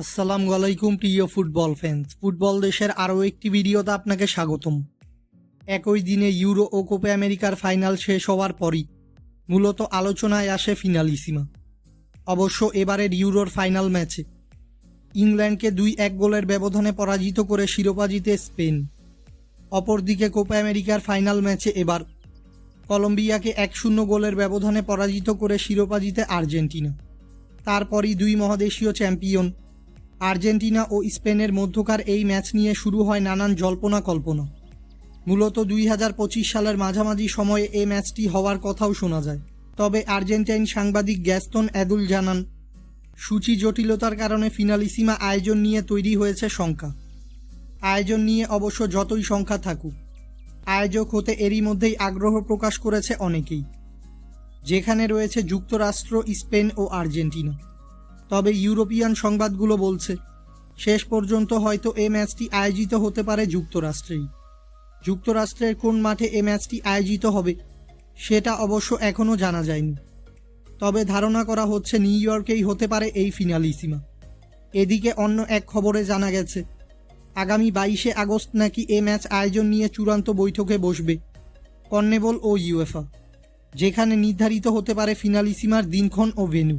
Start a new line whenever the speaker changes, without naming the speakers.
আসসালামু আলাইকুম, প্রিয় ফুটবল ফ্যান্স ফুটবল দেশের আরও একটি ভিডিওতে আপনাকে স্বাগতম। একই দিনে ইউরো ও কোপে আমেরিকার ফাইনাল শেষ হওয়ার পরই মূলত আলোচনায় আসে ফিনালিসিমা। অবশ্য এবারের ইউরোর ফাইনাল ম্যাচে ইংল্যান্ডকে দুই এক গোলের ব্যবধানে পরাজিত করে শিরোপা জিতে স্পেন। অপরদিকে কোপা আমেরিকার ফাইনাল ম্যাচে এবার কলম্বিয়াকে এক শূন্য গোলের ব্যবধানে পরাজিত করে শিরোপা জিতে আর্জেন্টিনা। তারপরই দুই মহাদেশীয় চ্যাম্পিয়ন আর্জেন্টিনা ও স্পেনের মধ্যকার এই ম্যাচ নিয়ে শুরু হয় নানান জল্পনা কল্পনা। মূলত দুই হাজার পঁচিশ সালের মাঝামাঝি সময়ে এই ম্যাচটি হওয়ার কথাও শোনা যায়। তবে আর্জেন্টাইন সাংবাদিক গ্যাস্তন অ্যাদুল জানান, সূচি জটিলতার কারণে ফিনালিসিমা আয়োজন নিয়ে তৈরি হয়েছে শঙ্কা। আয়োজন নিয়ে অবশ্য যতই সংখ্যা থাকুক, আয়োজক হতে এরই মধ্যেই আগ্রহ প্রকাশ করেছে অনেকেই, যেখানে রয়েছে যুক্তরাষ্ট্র, স্পেন ও আর্জেন্টিনা। তবে ইউরোপিয়ান সংবাদগুলো বলছে, শেষ পর্যন্ত হয়তো এ ম্যাচটি আয়োজিত হতে পারে যুক্তরাষ্ট্রেই। যুক্তরাষ্ট্রের কোন মাঠে এ ম্যাচটি আয়োজিত হবে, সেটা অবশ্য এখনও জানা যায়নি। তবে ধারণা করা হচ্ছে নিউ ইয়র্কেই হতে পারে এই ফিনালিসিমা। এদিকে অন্য এক খবরে জানা গেছে, আগামী বাইশে আগস্ট নাকি এ ম্যাচ আয়োজন নিয়ে চূড়ান্ত বৈঠকে বসবে কর্নেবল ও ইউএফা, যেখানে নির্ধারিত হতে পারে ফিনালিসিমার দিনক্ষণ ও ভেন্যু।